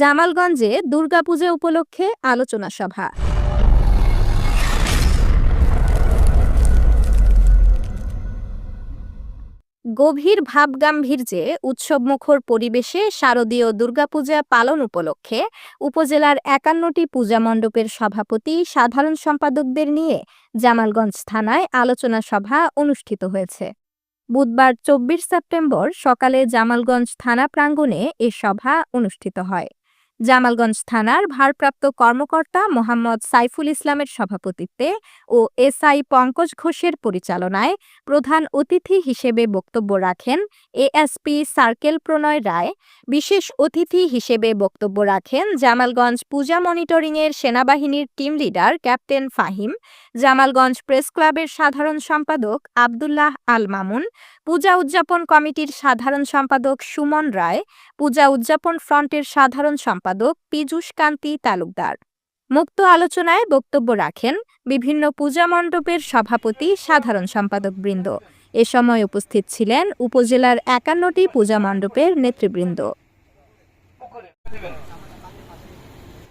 জামালগঞ্জে দুর্গাপূজা উপলক্ষে আলোচনা সভা। গভীর ভাবগাম্ভীর্যে উৎসবমুখর পরিবেশে শারদীয় দুর্গাপূজা পালন উপলক্ষে উপজেলার একান্নটি পূজা মণ্ডপের সভাপতি সাধারণ সম্পাদকদের নিয়ে জামালগঞ্জ থানায় আলোচনা সভা অনুষ্ঠিত হয়েছে। বুধবার চব্বিশ সেপ্টেম্বর সকালে জামালগঞ্জ থানা প্রাঙ্গণে এ সভা অনুষ্ঠিত হয়। জামালগঞ্জ থানার ভারপ্রাপ্ত কর্মকর্তা মোহাম্মদ সাইফুল ইসলামের সভাপতিত্বে ও এসআই পঙ্কজ ঘোষের পরিচালনায় প্রধান অতিথি হিসেবে বক্তব্য রাখেন এএসপি সার্কেল প্রণয় রায়। বিশেষ অতিথি হিসেবে বক্তব্য রাখেন জামালগঞ্জ পূজা মনিটরিংয়ের সেনাবাহিনীর team leader captain Fahim, Jamalganj press ক্লাবের সাধারণ সম্পাদক আবদুল্লাহ আল মামুন, পূজা উদযাপন কমিটির সাধারণ সম্পাদক সুমন রায়, পূজা উদযাপন ফ্রন্টের সাধারণ সম্পাদক পীযূষ কান্তি তালুকদার। মুক্ত আলোচনায় বক্তব্য রাখেন বিভিন্ন পূজা মণ্ডপের সভাপতি সাধারণ সম্পাদক বৃন্দ। এ সময় উপস্থিত ছিলেন উপজেলার একান্নটি পূজা মণ্ডপের নেতৃবৃন্দ।